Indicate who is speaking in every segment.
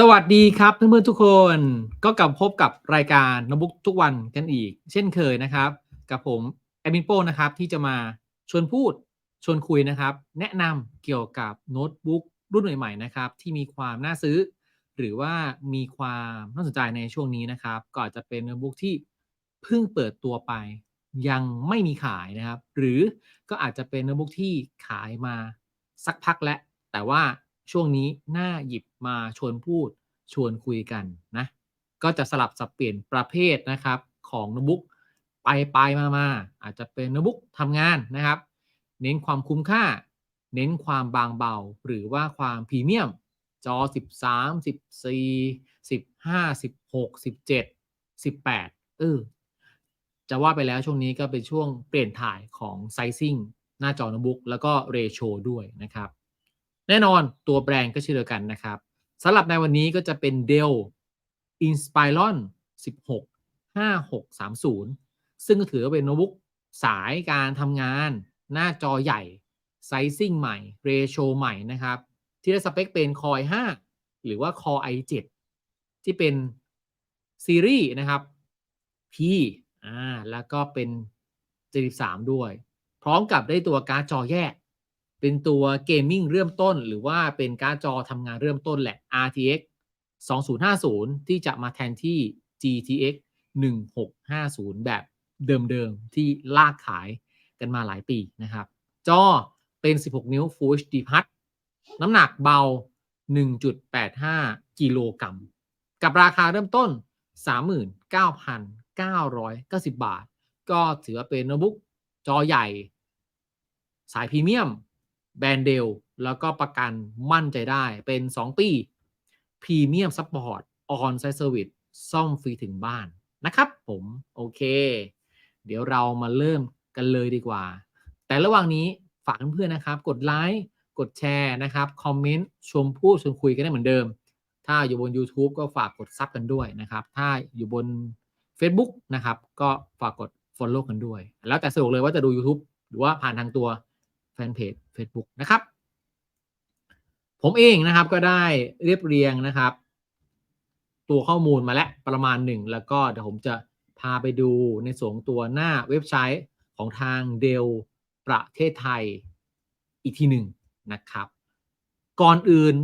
Speaker 1: สวัสดีครับเพื่อนๆทุกคนก็กลับพบกับรายการโน้ตบุ๊กทุกวันกันอีก เช่นเคยนะครับ กับผมแอดมินโป้นะครับที่จะมาชวนพูดชวนคุยนะครับ แนะนำเกี่ยวกับโน้ตบุ๊กรุ่นใหม่ๆนะครับ ที่มีความน่าซื้อ หรือว่ามีความน่าสนใจในช่วงนี้นะครับ ก็อาจจะเป็นโน้ตบุ๊กที่เพิ่งเปิดตัวไป ยังไม่มีขายนะครับ หรือก็อาจจะเป็นโน้ตบุ๊กที่ขายมาสักพักแล้วแต่ว่าช่วงนี้น่าหยิบมาชวนพูด ชวนคุยกันนะ ก็จะสลับสับเปลี่ยนประเภทนะครับของโน้ตบุ๊กไปไปมามาอาจจะเป็นโน้ตบุ๊กทำงานนะครับ เน้นความคุ้มค่า เน้นความบางเบา หรือว่าความพรีเมียม จอ 13 14 15 16 17 18 เออจะว่าไปแล้วช่วงนี้ก็เป็นช่วงเปลี่ยนถ่ายของไซซิ่งหน้าจอโน้ตบุ๊กแล้วก็เรโชด้วยนะครับ แน่นอนตัวแบรนด์ก็เช่นเดียวกันนะครับ สำหรับในวันนี้ก็จะเป็น Dell Inspiron 16 5630 ซึ่งก็ถือว่าเป็นโน้ตบุ๊กสายการทำงาน หน้าจอใหญ่ ไซซิ่งใหม่ เรโชใหม่นะครับ ที่ได้สเปคเป็น Core i5 หรือว่า Core i7 ที่เป็นซีรีส์นะครับ P อ่าแล้วก็เป็น73ด้วย พร้อมกับได้ตัวการ์ดจอแยก เป็นตัวเกมมิ่งเริ่มต้น หรือว่าเป็นการ์ดจอทำงานเริ่มต้นแหละ RTX 2050 ที่จะมาแทนที่ GTX 1650 แบบเดิมๆ ที่ลากขายกันมาหลายปีนะครับ จอเป็น 16 นิ้ว Full HD Plus น้ำหนักเบา 1.85 กิโลกรัม กับราคาเริ่มต้น 39,990 บาท ก็ถือว่าเป็นโน้ตบุ๊กจอใหญ่ สายพรีเมียม แบรนด์เดลแล้วก็ประกันมั่นใจได้เป็น 2 ปีพรีเมียมซัพพอร์ตออนไซต์เซอร์วิสซ่อมฟรีถึงบ้านนะครับผมโอเค เดี๋ยวเรามาเริ่มกันเลยดีกว่า แต่ระหว่างนี้ฝากเพื่อนๆนะครับ กดไลค์กดแชร์นะครับคอมเมนต์ชมพูดชวนคุยกันได้เหมือนเดิม ถ้าอยู่บน YouTube ก็ฝากกดซับกันด้วยนะครับ ถ้าอยู่บน Facebook นะครับ ก็ฝากกด Follow กันด้วย แล้วแต่สะดวกเลยว่าจะดู YouTube หรือว่าผ่านทางตัว แฟนเพจ Facebook นะครับ ผมเองนะครับก็ได้เรียบเรียงนะครับ ตัวข้อมูลมาแล้วประมาณหนึ่งแล้วก็เดี๋ยวผมจะพาไปดูในส่วนตัวหน้าเว็บไซต์ของทางเดลประเทศไทยอีกทีหนึ่งนะครับ ก่อนอื่น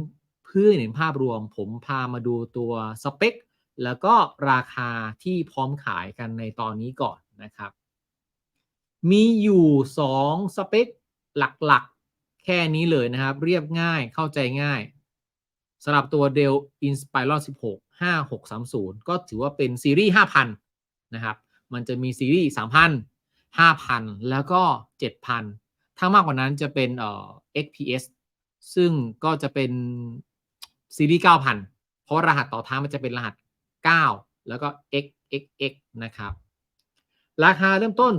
Speaker 1: เพื่อเห็นภาพรวม ผมพามาดูตัวสเปค แล้วก็ราคาที่พร้อมขายกันในตอนนี้ก่อนนะครับ มีอยู่ 2 สเปค หลักๆ แค่นี้เลยนะครับ เรียบง่ายเข้าใจง่ายสำหรับตัว Dell Inspiron 16 5630 ก็ถือว่าเป็นซีรีส์ 5,000 นะครับ มันจะมีซีรีส์ 3,000 5,000 แล้วก็ 7,000 ถ้ามากกว่านั้นจะเป็นเอ่อ XPS ซึ่งก็จะเป็นซีรีส์ 9,000 เพราะรหัสต่อท้ายมันจะเป็นรหัส 9 แล้วก็ XXX นะครับ ราคาเริ่มต้น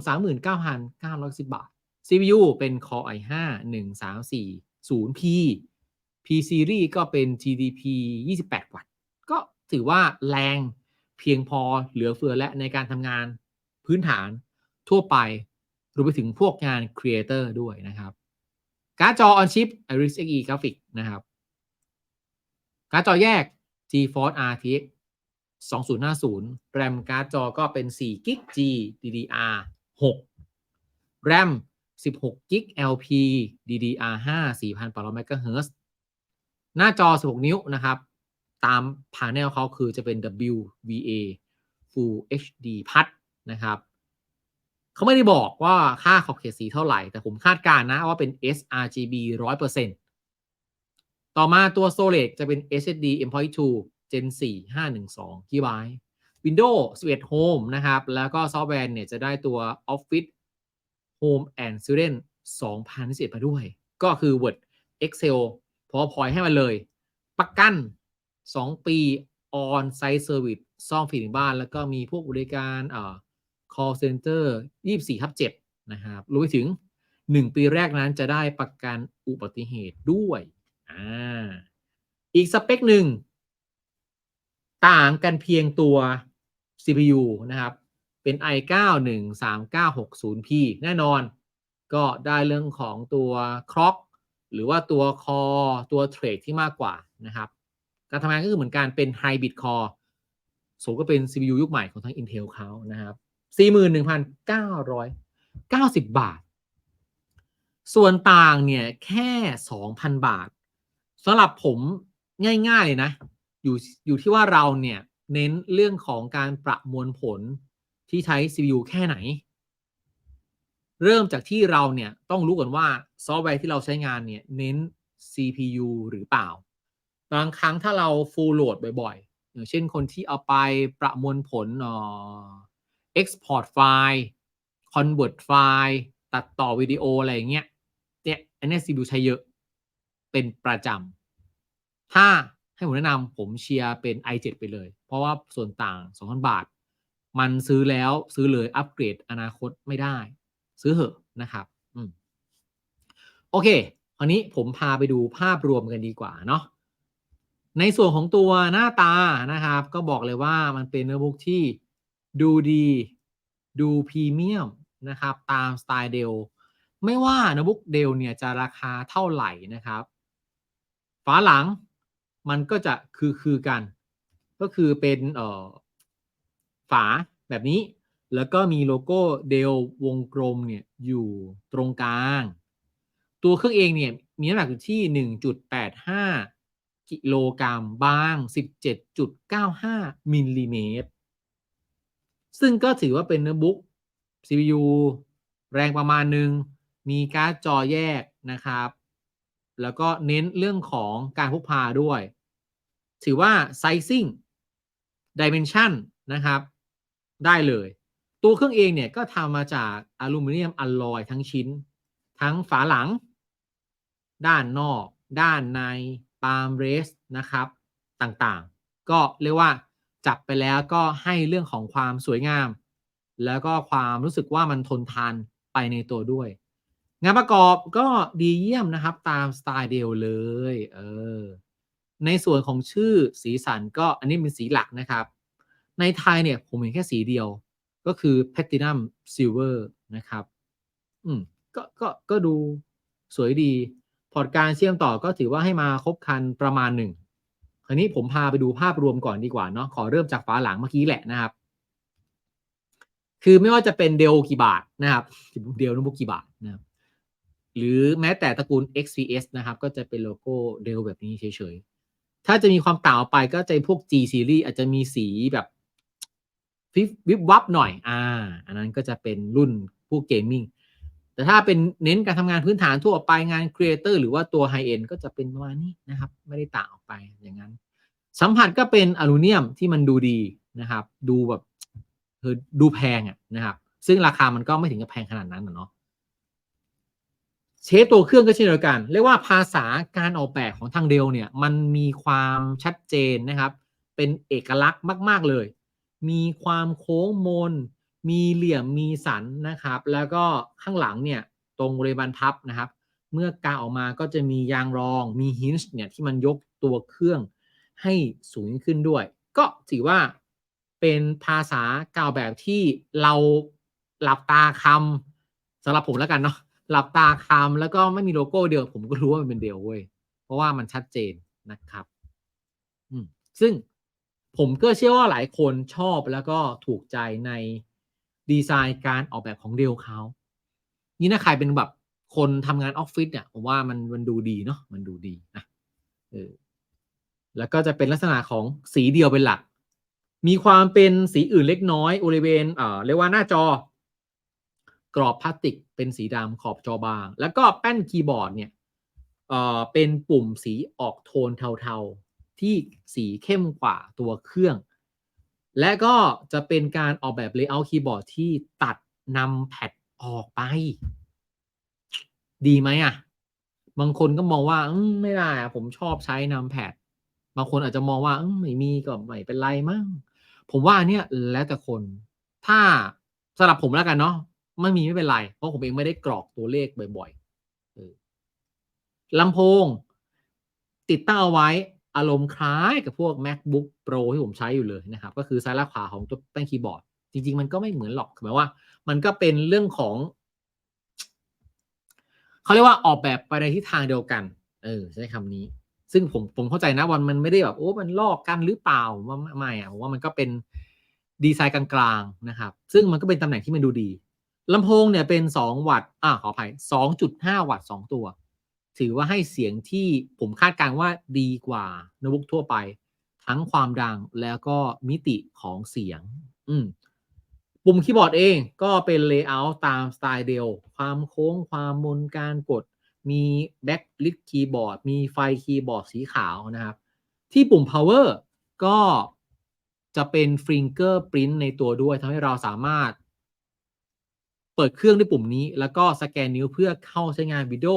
Speaker 1: 39,910 บาท CPU เป็น Core i5 1340P P Series ก็เป็น TDP 28 วัตต์ ก็ถือว่าแรงเพียงพอเหลือเฟือและในการทำงานพื้นฐานทั่วไปรวมไปถึงพวกงาน Creator ด้วยนะครับ การ์ดจอ on chip Iris Xe Graphics นะครับ การ์ดจอแยก GeForce RTX 2050 RAM การ์ดจอก็เป็น4 g b GDDR 6 RAM 16 g b LP DDR5 4,800 MHz หน้าจอ 16 นิ้วนะครับ ตามพาเนลเขาคือจะเป็น WVA Full HD พัดนะครับเขาไม่ได้บอกว่าค่าขอบเขตสีเท่าไหร่ แต่ผมคาดการณ์นะว่าเป็น sRGB 100%ต่อมาตัว Storage จะเป็น SSD M.2 Gen 4 512 GB Windows 11 Home นะครับ แล้วก็ซอฟต์แวร์เนี่ยจะได้ตัว Office Home and Student 2021มาด้วย ก็คือ Word Excel พอพอยให้มาเลย ประกัน 2 ปี on site service ซ่อมฟรีถึงบ้าน แล้วก็มีพวกบริการเอ่อ call center 24ทับ7นะครับรวมไปถึง 1 ปีแรกนั้นจะได้ประกันอุบัติเหตุด้วยอ่าอีกสเปคหนึ่ง ต่างกันเพียงตัว CPU นะครับ เป็น i9 13960P แน่นอน ก็ได้เรื่องของตัว clock หรือว่าตัวคอตัวเทรดที่มากกว่านะครับ การทำงานก็คือเหมือนกันเป็น Hybrid Core สมก็เป็น CPU ยุคใหม่ของทาง Intel เขานะครับ 41,990 บาท ส่วนต่างเนี่ยแค่ 2,000 บาทสำหรับผมง่ายๆเลยนะ อยู่อยู่ที่ว่าเราเนี่ยเน้นเรื่องของการประมวลผล ที่ใช้ CPU แค่ไหน เริ่มจากที่เราเนี่ยต้องรู้ก่อนว่าซอฟต์แวร์ที่เราใช้งานเนี่ยเน้น CPU หรือเปล่า บางครั้งถ้าเรา full load บ่อยๆ อย่างเช่นคนที่เอาไปประมวลผลเอ่อ export ไฟล์ convert ไฟล์ตัดต่อวิดีโออะไรอย่างเงี้ยเนี่ยอันนี้ CPU ใช้เยอะเป็นประจำ ถ้าให้ผมแนะนำผมเชียร์เป็น i7 ไปเลย เพราะว่าส่วนต่าง 2,000 บาท มันซื้อแล้วซื้อเลยอัปเกรดอนาคตไม่ได้ ซื้อเหอะนะครับอืมโอเคคราวนี้ผมพาไปดูภาพรวมกันดีกว่าเนาะในส่วนของตัวหน้าตานะครับ ก็บอกเลยว่ามันเป็นโน้ตบุ๊กที่ดูดีดูพรีเมียมนะครับตามสไตล์เดลไม่ว่าโน้ตบุ๊กเดลเนี่ยจะราคาเท่าไหร่นะครับฝาหลังมันก็จะคือคือกัน ก็คือเป็นเอ่อ ฝาแบบนี้ แล้วก็มีโลโก้เดลวงกลมเนี่ยอยู่ตรงกลาง ตัวเครื่องเองเนี่ยมีน้ำหนักอยู่ที่ 1.85 กิโลกรัมบาง 17.95 มิลลิเมตร ซึ่งก็ถือว่าเป็นโน้ตบุ๊ก CPU แรงประมาณหนึ่ง มีการ์ดจอแยกนะครับ แล้วก็เน้นเรื่องของการพกพาด้วย ถือว่า sizing dimension นะครับ ได้เลย ตัวเครื่องเองเนี่ยก็ทำมาจากอลูมิเนียมอลลอยทั้งชิ้น ทั้งฝาหลัง ด้านนอก ด้านในปาล์มเรสนะครับต่างๆ ก็เรียกว่าจับไปแล้วก็ให้เรื่องของความสวยงาม แล้วก็ความรู้สึกว่ามันทนทานไปในตัวด้วย งานประกอบก็ดีเยี่ยมนะครับตามสไตล์เดียวเลยเออในส่วนของชื่อสีสันก็อันนี้เป็นสีหลักนะครับ ในไทยเนี่ยผมเห็นแค่สีเดียวก็คือ Platinum Silver นะครับ อืมก็ก็ก็ดูสวยดี พอร์ตการเชื่อมต่อก็ถือว่าให้มาครบคันประมาณหนึ่งคราวนี้ผมพาไปดูภาพรวมก่อนดีกว่าเนาะขอเริ่มจากฝาหลังเมื่อกี้แหละนะครับ คือไม่ว่าจะเป็นเดลกี่บาทนะครับเดลโนบุกกี่บาทนะครับหรือแม้แต่ตระกูล XPS นะครับ ก็จะเป็นโลโก้เดลแบบนี้เฉยๆ ถ้าจะมีความต่างออกไปก็จะพวก G series อาจจะมีสีแบบ วิบวิบวับหน่อย อ่า อันนั้นก็จะเป็นรุ่นพวกเกมมิ่ง แต่ถ้าเป็นเน้นการทำงานพื้นฐานทั่วไปงานครีเอเตอร์หรือว่าตัวไฮเอ็นก็จะเป็นประมาณนี้นะครับ ไม่ได้ต่างออกไปอย่างนั้น สัมผัสก็เป็นอลูมิเนียมที่มันดูดีนะครับ ดูแบบคือดูแพงอะนะครับ ซึ่งราคามันก็ไม่ถึงกับแพงขนาดนั้นเนาะเชฟตัวเครื่องก็เช่นเดียวกัน เรียกว่าภาษาการออกแบบของทางเดลเนี่ย มันมีความชัดเจนนะครับ เป็นเอกลักษณ์มาก ๆเลย มีความโค้งมน มีเหลี่ยมมีสันนะครับ แล้วก็ข้างหลังเนี่ยตรงบริเวณพับนะครับ เมื่อกาออกมาก็จะมียางรอง มีฮินช์เนี่ยที่มันยกตัวเครื่องให้สูงขึ้นด้วย ก็ถือว่าเป็นภาษากล่าวแบบที่เราหลับตาคำสำหรับผมแล้วกันเนาะหลับตาคำแล้วก็ไม่มีโลโก้เดียว ผมก็รู้ว่ามันเป็นเดียวเว้ยเพราะว่ามันชัดเจนนะครับซึ่ง ผมก็เชื่อว่าหลายคนชอบแล้วก็ถูกใจในดีไซน์การออกแบบของเดลเขา นี่นะใครเป็นแบบคนทำงานออฟฟิศเนี่ยผมว่ามันมันดูดีเนาะมันดูดีนะเออแล้วก็จะเป็นลักษณะของสีเดียวเป็นหลัก มีความเป็นสีอื่นเล็กน้อยบริเวณเอ่อเรียกว่าหน้าจอ กรอบพลาสติก เป็นสีดำขอบจอบาง แล้วก็แป้นคีย์บอร์ดเนี่ยเอ่อเป็นปุ่มสีออกโทนเทาๆ ที่สีเข้มกว่าตัวเครื่อง และก็จะเป็นการออกแบบเลเยอร์คีย์บอร์ดที่ตัดนำแพดออกไป ดีไหมอะ บางคนก็มองว่าไม่ได้อะผมชอบใช้นำแพดบางคนอาจจะมองว่าไม่มีก็ไม่เป็นไรมั้งผมว่าเนี้ยแล้วแต่คน ถ้าสำหรับผมแล้วกันเนาะไม่มีไม่เป็นไร เพราะผมเองไม่ได้กรอกตัวเลขบ่อยๆลำโพง ติดตั้งเอาไว้ อารมณ์คล้ายกับพวก MacBook Pro ที่ผมใช้อยู่เลยนะครับ ก็คือซ้ายและขวาของตัวแป้นคีย์บอร์ด จริง ๆ มันก็ไม่เหมือนหรอกหมายว่า มันก็เป็นเรื่องของ เขาเรียกว่าออกแบบไปในทิศทางเดียวกัน เออ ใช้คำนี้ ซึ่งผมผมเข้าใจนะวันมันไม่ได้แบบโอ้ มันลอกกันหรือเปล่าว่าไม่อะผมว่ามันก็เป็นดีไซน์กลางๆนะครับ ซึ่งมันก็เป็นตำแหน่งที่มันดูดีลำโพงเนี่ยเป็น 2 วัตต์อ่าขออภัย2.5 วัตต์ 2 ตัว ถือว่าให้เสียงที่ผมคาดการณ์ว่าดีกว่าโน้ตบุ๊กทั่วไป ทั้งความดังแล้วก็มิติของเสียง อืมปุ่มคีย์บอร์ดเองก็เป็นเลเยอร์ตามสไตล์เดียวความโค้งความมนการกด มีแบ็คลิทคีย์บอร์ด มีไฟคีย์บอร์ดสีขาวนะครับ ที่ปุ่ม power ก็จะเป็นฟิงเกอร์ปรินต์ในตัวด้วยทำให้เราสามารถ เปิดเครื่องด้วยปุ่มนี้ แล้วก็สแกนนิ้วเพื่อเข้าใช้งานวิดีโอ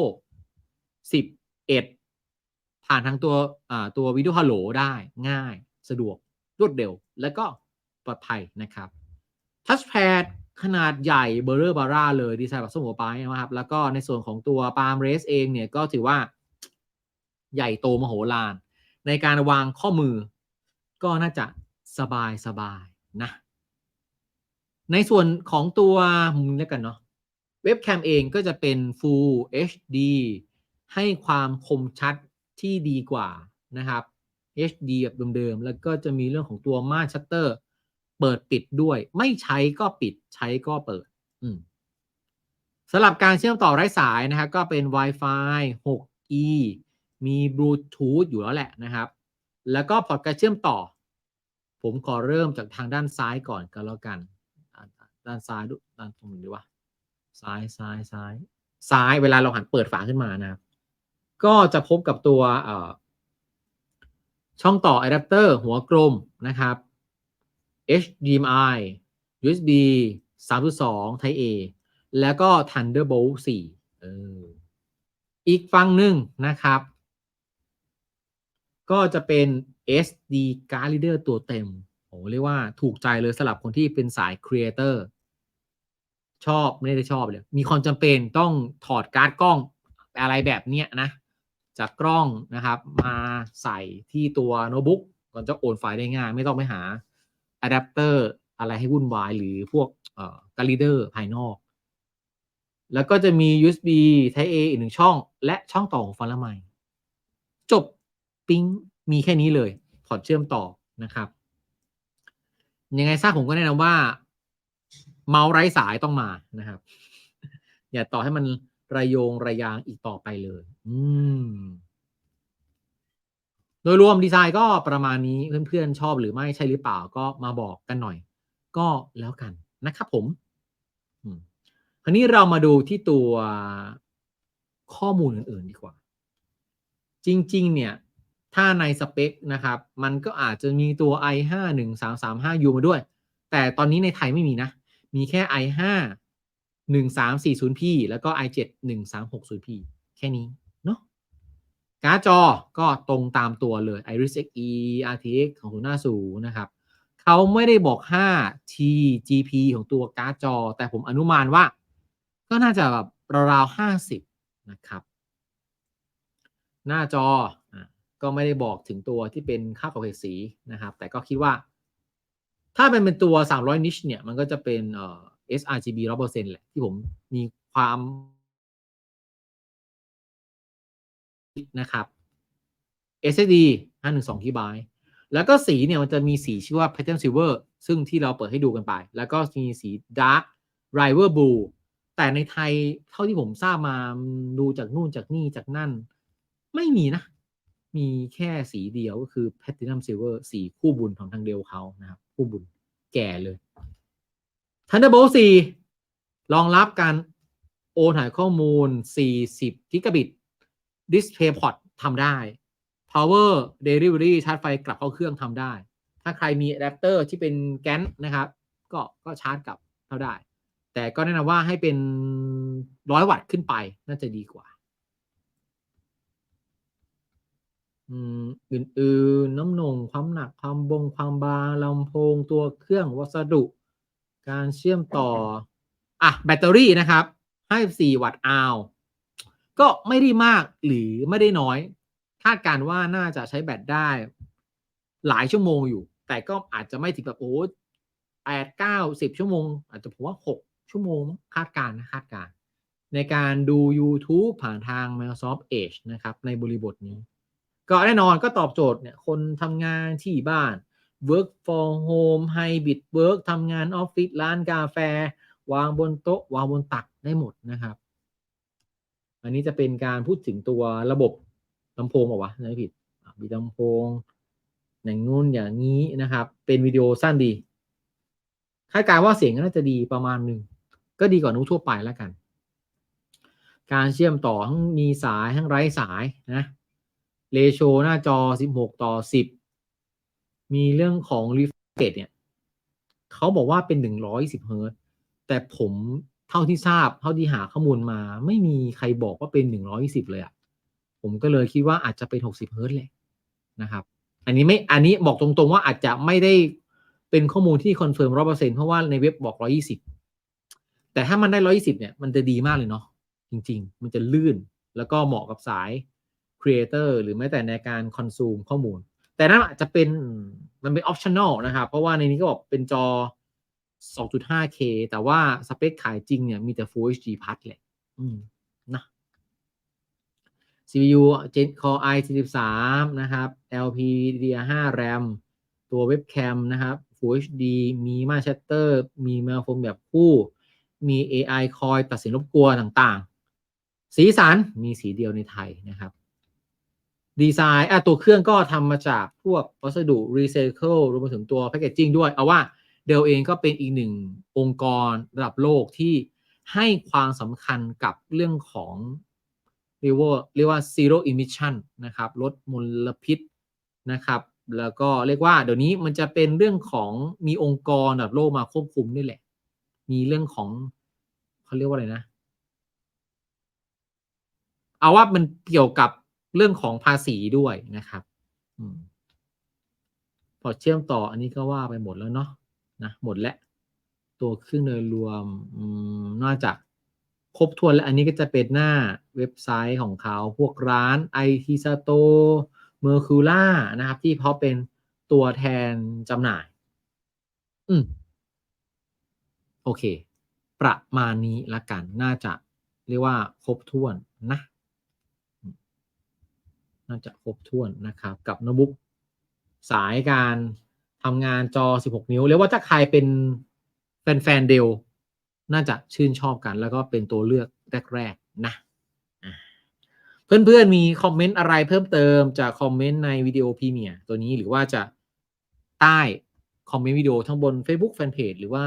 Speaker 1: 11 ผ่านทางตัวตัววิดีโอฮัลโหลได้ง่ายสะดวกรวดเร็ว และก็ปลอดภัยนะครับทัชแพดขนาดใหญ่เบอร์เรอร์บาร่าเลยดีไซน์แบบส้มหัวปลายนะครับ แล้วก็ในส่วนของตัวปาล์มเรสเองเนี่ยก็ถือว่าใหญ่โตมโหฬารในการวางข้อมือก็น่าจะสบายสบายนะ ในส่วนของตัวมุมนี้กันเนาะเว็บแคมเองก็จะเป็น Full HD ให้ความคมชัดที่ดีกว่านะครับ HD แบบเดิมๆ แล้วก็จะมีเรื่องของตัวม่านชัตเตอร์เปิดปิดด้วย ไม่ใช้ก็ปิดใช้ก็เปิดอืมสำหรับการเชื่อมต่อไร้สายนะครับ ก็เป็น Wi-Fi 6E มีบลูทูธอยู่แล้วแหละนะครับ แล้วก็พอร์ตการเชื่อมต่อ ผมขอเริ่มจากทางด้านซ้ายก่อนก็แล้วกัน ด้านซ้ายดูด้านตรงนี้ดีวะซ้ายซ้ายซ้ายซ้ายเวลาเราหันเปิดฝาขึ้นมานะครับ ก็จะพบกับตัวช่องต่ออะแดปเตอร์หัวกลมนะครับ HDMI USB 3.2 Type A แล้วก็ Thunderbolt 4เอออีกฝั่งหนึ่งนะครับ ก็จะเป็น SD card reader ตัวเต็มโอ้เรียกว่าถูกใจเลยสำหรับคนที่เป็นสาย Creator ชอบไม่ได้ชอบเลย มีความจำเป็นต้องถอดการ์ดกล้องอะไรแบบเนี้ยนะ จากกล้องนะครับมาใส่ที่ตัวโน้ตบุ๊กก่อนจะโอนไฟล์ได้ง่าย ไม่ต้องไปหาอะแดปเตอร์อะไรให้วุ่นวาย หรือพวกเอ่อการ์ดรีเดอร์ภายนอก แล้วก็จะมี USB Type A อีกหนึ่งช่อง และช่องต่อของฟันละไมจบปิ๊งมีแค่นี้เลยพอร์ตเชื่อมต่อนะครับยังไงซะผมก็แนะนำว่า เมาส์ไร้สายต้องมานะครับ อย่าต่อให้มัน ระโยงระยางอีกต่อไปเลย อืม โดยรวมดีไซน์ก็ประมาณนี้เพื่อนๆชอบหรือไม่ใช่หรือเปล่าก็มาบอกกันหน่อย ก็แล้วกันนะครับผมคราวนี้เรามาดูที่ตัวข้อมูลอื่นๆดีกว่า จริง ๆ เนี่ย ถ้าในสเปคนะครับ มันก็อาจจะมีตัว i 5 1 3 3 5 u มาด้วย แต่ตอนนี้ในไทยไม่มีนะ มีแค่ i 5 1 3 4 0 p แล้วก็ i 7 1 3 6 0 p แค่นี้เนาะการ์ดจอก็ตรงตามตัวเลย Iris Xe RTX ของหัวหน้าสูนะครับเขาไม่ได้บอก 5 T GP ของตัวการ์ดจอ แต่ผมอนุมานว่า ก็น่าจะแบบราวๆ50 นะครับ หน้าจอก็ไม่ได้บอกถึงตัวที่เป็นค่าขอบเขตสีนะครับ แต่ก็คิดว่า ถ้าเป็นเป็นตัว 300 นิชเนี่ย มันก็จะเป็นเอ่อ sRGB 100%แหละที่ผมมีความนะครับ SSD 512 GB แล้วก็สีเนี่ยมันจะมีสีชื่อว่า Pattern Silver ซึ่งที่เราเปิดให้ดูกันไป แล้วก็มีสี Dark River Blue แต่ในไทยเท่าที่ผมทราบมาดูจากนู่นจากนี่จากนั่น ไม่มีนะ มีแค่สีเดียวก็คือ Platinum Silver สีคู่บุญของทางเดลเขานะครับ คู่บุญแก่เลย Thunderbolt 4 รองรับการโอนถ่ายข้อมูล 40 กิกะบิต DisplayPort ทำได้ Power Delivery ชาร์จไฟกลับเข้าเครื่องทำได้ ถ้าใครมีอะแดปเตอร์ที่เป็นแกนนะครับ ก็ก็ชาร์จกลับเข้าได้ แต่ก็แนะนำว่าให้เป็นร้อยวัตต์ขึ้นไปน่าจะดีกว่า อืมอื่นๆ น้ำหน่งความหนักความบงความบางลำโพงตัวเครื่องวัสดุ การเชื่อมต่อ อะ แบตเตอรี่นะครับให้4วัตต์อาวก็ไม่ได้มากหรือไม่ได้น้อย คาดการว่าน่าจะใช้แบตได้ หลายชั่วโมงอยู่ แต่ก็อาจจะไม่ถึงแบบโอ้แปดเก้าสิบชั่วโมง อาจจะผมว่าหกชั่วโมง คาดการนะ คาดการ ในการดู YouTube ผ่านทาง Microsoft Edge นะครับ ในบริบทนี้ ก็แน่นอนก็ตอบโจทย์เนี่ยคนทำงานที่บ้าน work from home hybrid work ทำงานออฟฟิศร้านกาแฟ วางบนโต๊ะ วางบนตักได้หมดนะครับ อันนี้จะเป็นการพูดถึงตัวระบบลำโพงบอกว่าวะไม่ผิดมีลำโพงอย่างงู้นอย่างนี้นะครับ เป็นวิดีโอสั้นดีคาดการว่าเสียงก็น่าจะดีประมาณหนึ่งก็ดีกว่านู้ทั่วไปแล้วกัน การเชื่อมต่อทั้งมีสายทั้งไร้สายนะเรโชหน้าจอ 16 ต่อ 10 มีเรื่องของ refresh เนี่ยเขาบอกว่าเป็น120เฮิร์ตแต่ผมเท่าที่ทราบ เท่าที่หาข้อมูลมา ไม่มีใครบอกว่าเป็น120เลยอะ่ะผมก็เลยคิดว่าอาจจะเป็น60เฮิร์ตซ์แหละนะครับ อันนี้ไม่อันนี้บอกตรงๆว่าอาจจะไม่ได้เป็นข้อมูลที่คอนเฟิร์มร้อเปอร์เซ็นเพราะว่าในเว็บบอก120แต่ถ้ามันได้120เนี่ยมันจะดีมากเลยเนาะจริง ๆ มันจะลื่นแล้วก็เหมาะกับสาย Creator หรือแม้แต่ในการคอนซูมข้อมูล แต่นั่นอาจจะเป็นมันเป็น optional นะครับ เพราะว่าในนี้ก็บอกเป็นจอ 2.5K แต่ว่าสเปคขายจริงเนี่ยมีแต่ Full HD p l u แหละอืมนะ CPU Gen Core i43 นะครับ LPDDR5 RAM ตัวเว็บแคมนะครับ Full HD มีมาชัตเตอร์ มีมาโฟมแบบคู่ มี AI คอยตัดสินรบกวนต่างๆ สีสันมีสีเดียวในไทยนะครับ ดีไซน์อะตัวเครื่องก็ทำมาจากพวกวัสดุรีไซเคิลรวมไปถึงตัวแพคเกจจิ้งด้วย เอาว่าเดลเองก็เป็นอีกหนึ่งองค์กรระดับโลกที่ให้ความสำคัญกับเรื่องของเรียกว่าเรียกว่า zero emission นะครับลดมลพิษนะครับแล้วก็เรียกว่าเดี๋ยวนี้มันจะเป็นเรื่องของมีองค์กรระดับโลกมาควบคุมนี่แหละ มีเรื่องของเขาเรียกว่าอะไรนะ เอาว่ามันเกี่ยวกับ เรื่องของภาษีด้วยนะครับอพอเชื่อมต่ออันนี้ก็ว่าไปหมดแล้วเนาะนะหมดแล้ว ตัวเครื่องโดยรวมน่าจะครบถ้วนและอันนี้ก็จะเป็นหน้าเว็บไซต์ของเขาพวกร้าน IT s t o r e m e r c u l a นะครับ ที่เขาเป็นตัวแทนจำหน่าย อืม โอเค ประมาณนี้ละกัน น่าจะเรียกว่าครบถ้วนนะ น่าจะครบถ้วนนะครับ กับโน้ตบุ๊กสายการทำงานจอ 16 นิ้วเรียกว่าถ้าใครเป็นแฟนๆเดลน่าจะชื่นชอบกัน แล้วก็เป็นตัวเลือกแรกๆนะเพื่อนๆมีคอมเมนต์อะไรเพิ่มเติมจากคอมเมนต์ในวิดีโอพรีเมียตัวนี้หรือว่าจะใต้คอมเมนต์วิดีโอทั้งบน Facebook Fanpage หรือว่า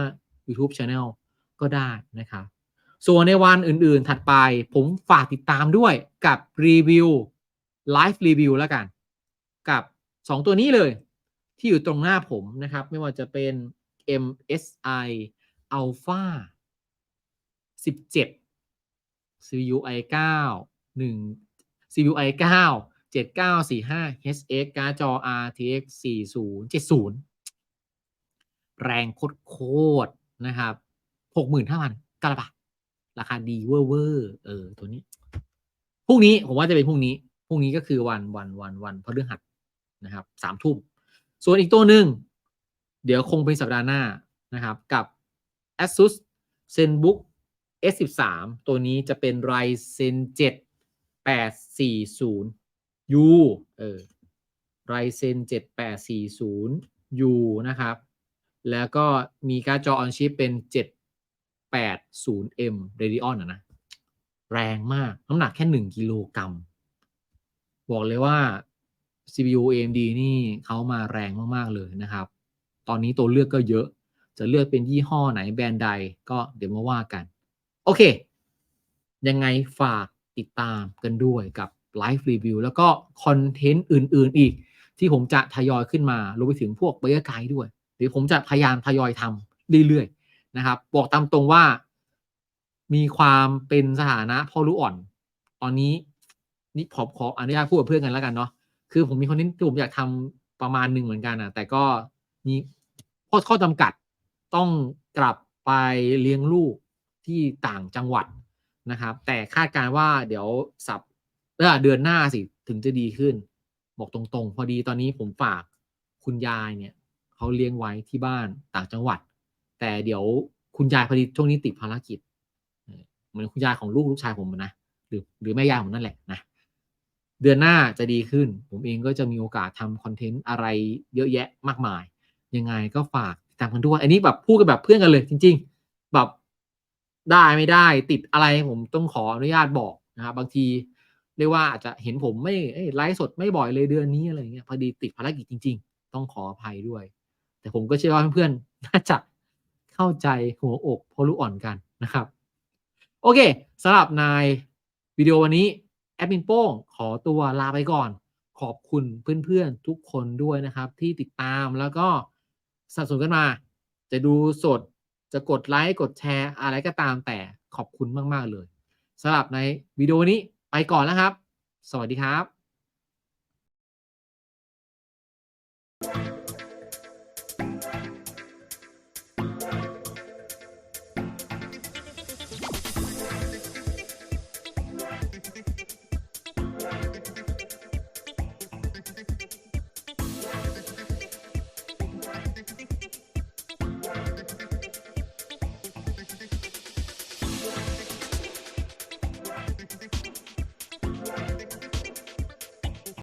Speaker 1: YouTube Channel ก็ได้นะครับ ส่วนในวันอื่นๆถัดไปผมฝากติดตามด้วยกับรีวิว ไลฟ์รีวิวแล้วกัน กับ 2 ตัวนี้เลย ที่อยู่ตรงหน้าผมนะครับ ไม่ว่าจะเป็น MSI Alpha 17 CPU i9 1 CPU i9 7945 HX การ์ดจอ RTX 4070 แรงโคตรนะครับ 65,000กระบาทราคาดีเวอร์เวอร์เออ ตัวนี้ พรุ่งนี้ ผมว่าจะเป็นพรุ่งนี้ รุ่งนี้ก็คือวันวันวันวันพฤหัสนะครับสามทุ่ม ส่วนอีกตัวหนึ่ง เดี๋ยวคงเป็นสัปดาห์หน้านะครับ กับ ASUS ZenBook S13 ตัวนี้จะเป็น Ryzen 7 840U เออ Ryzen 7 840U นะครับ แล้วก็มีการ์ดจอ on chip เป็น 780M Radeon นะนะแรงมาก น้ำหนักแค่ 1 กิโลกรัม บอกเลยว่า CPU AMD นี่เขามาแรงมาก ๆ เลยนะครับ ตอนนี้ตัวเลือกก็เยอะ จะเลือกเป็นยี่ห้อไหนแบรนด์ใดก็เดี๋ยวมาว่ากัน โอเค ยังไงฝากติดตามกันด้วยกับไลฟ์รีวิวแล้วก็คอนเทนต์อื่น ๆ อีก ที่ผมจะทยอยขึ้นมารวมไปถึงพวกเบร์ไกด์ด้วยหรือผมจะพยายามทยอยทำเรื่อย ๆ นะครับ บอกตามตรงว่ามีความเป็นสถานะพ่อรู้อ่อน ตอนนี้ นี่ขอขออนุญาตพูดกับเพื่อนกันแล้วกันเนาะคือผมมีคอนเทนต์ที่ผมอยากทำประมาณหนึ่งเหมือนกันนะแต่ก็มีข้อข้อจำกัดต้องกลับไปเลี้ยงลูกที่ต่างจังหวัดนะครับ แต่คาดการว่าเดี๋ยวสับเดือนหน้าสิถึงจะดีขึ้น บอกตรงๆ พอดีตอนนี้ผมฝากคุณยายเนี่ยเขาเลี้ยงไว้ที่บ้านต่างจังหวัด แต่เดี๋ยวคุณยายพอดีช่วงนี้ติดภารกิจเหมือนคุณยายของลูกลูกชายผมนะหรือหรือแม่ยายผมนั่นแหละนะ เดือนหน้าจะดีขึ้น ผมเองก็จะมีโอกาสทำคอนเทนต์อะไรเยอะแยะมากมาย ยังไงก็ฝากติดตามกันด้วย อันนี้แบบพูดกันแบบเพื่อนกันเลยจริง ๆ แบบได้ไม่ได้ติดอะไรผมต้องขออนุญาตบอกนะครับบางทีเรียกว่าอาจจะเห็นผมไม่ไลฟ์สดไม่บ่อยเลยเดือนนี้อะไรเงี้ยพอดีติดภารกิจจริง ๆ ต้องขออภัยด้วย แต่ผมก็เชื่อว่าเพื่อนๆน่าจะเข้าใจหัวอกพอรู้อ่อนกันนะครับ โอเคสำหรับในวิดีโอวันนี้ ดมินโป้งขอตัวลาไปก่อน ขอบคุณเพื่อนๆทุกคนด้วยนะครับ ที่ติดตามแล้วก็สนับสนุนกันมา จะดูสดจะกดไลค์กดแชร์อะไรก็ตามแต่ขอบคุณมาก ๆ เลยสำหรับในวิดีโอนี้ไปก่อนแล้วครับ สวัสดีครับ